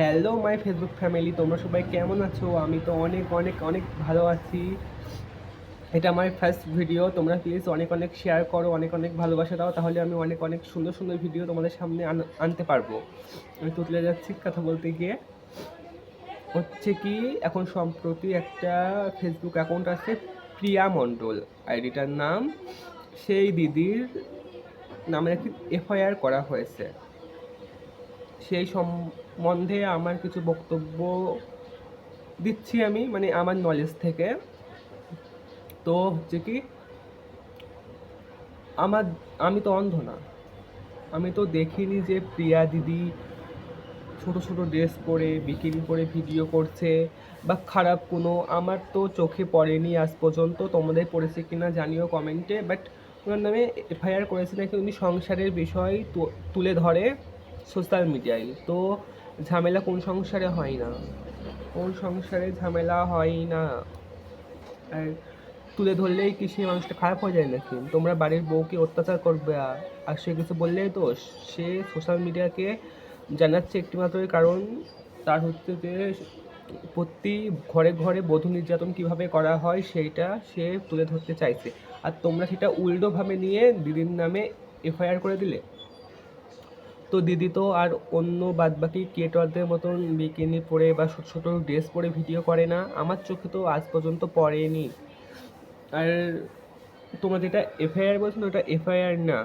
Hello my Facebook family তোমরা সবাই কেমন আছো? আমি তো অনেক অনেক অনেক ভালো আছি। এটা আমার ফার্স্ট ভিডিও তোমরা প্লিজ অনেক অনেক শেয়ার করো, অনেক অনেক ভালোবাসা দাও, তাহলে আমি অনেক অনেক সুন্দর সুন্দর ভিডিও তোমাদের সামনে আন- আনতে পারব। আমি তুতলে যাচ্ছি কথা বলতে গিয়ে। হচ্ছে কি, এখন সম্প্রতি একটা ফেসবুক অ্যাকাউন্ট আছে, প্রিয়া মণ্ডল। আইডিটার নাম, সেই দিদির নামে একটি এফআইআর করা হয়েছে। সেই সম্বন্ধে আমার কিছু বক্তব্য দিচ্ছি আমি মানে আমার নলেজ থেকে। তো হচ্ছে কি, আমার, আমি তো অন্ধ না। আমি তো দেখিনি যে প্রিয়া দিদি ছোট ছোট ড্রেস পরে বিকিনি পরে ভিডিও করছে বা খারাপ কোনো, আমার তো চোখে পড়েনি আজ পর্যন্ত, তোমাদের পড়েছে কি না জানিও কমেন্টে বাট ওনার নামে এফআইআর করেছে নাকি, উনি সংসারের বিষয় তুলে ধরে। সোশ্যাল মিডিয়ায়। তো ঝামেলা কোন সংসারে হয় না। কোন সংসারে ঝামেলা হয় না। আর তুলে ধরলেই কি সেই মানুষটা খারাপ হয়ে যায় নাকি? তোমরা বাড়ির বউকে অত্যাচার করবে আর- সে কিছু বললেই দোষ সে সোশ্যাল মিডিয়াকে জানাচ্ছে একটিমাত্রই, কারণ তার হচ্ছে যে প্রতি ঘরে ঘরে বধূ নির্যাতন কীভাবে করা হয় সেইটা সে তুলে ধরতে চাইছে। আর তোমরা সেটা উল্টোভাবে নিয়ে দিদির নামে এফআইআর করে দিলে? তো দিদি তো আর অন্য বাদবাকি ক্রিয়েটরদের মতন বিকিনি পরে বা ছোটো ছোটো ড্রেস পরে ভিডিও করে না। আমার চোখে তো আজ পর্যন্ত পড়েনি। আর তোমরা যেটা এফআইআর বলছো ওটা এফআইআর না।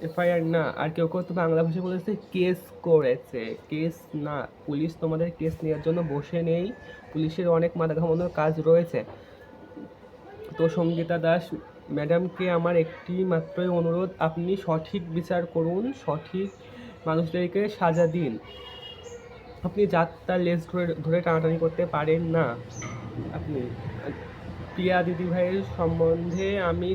এফআইআর না। আর কেউ কেউ তো বাংলা ভাষায় বলেছে কেস করেছে। কেস না। পুলিশ তোমাদের কেস নেওয়ার জন্য বসে নেই। পুলিশের অনেক মাথা ঘামানোর কাজ রয়েছে। তো সঙ্গীতা দাস ম্যাডামকে আমার একটি মাত্রই অনুরোধ, আপনি সঠিক বিচার করুন, সঠিক মানুষদেরকে সাজা দিন। আপনি যাত্রার লেস ধরে ধরে টানাটানি করতে পারেন না। আপনি প্রিয়া দিদিভাইয়ের সম্বন্ধে আমি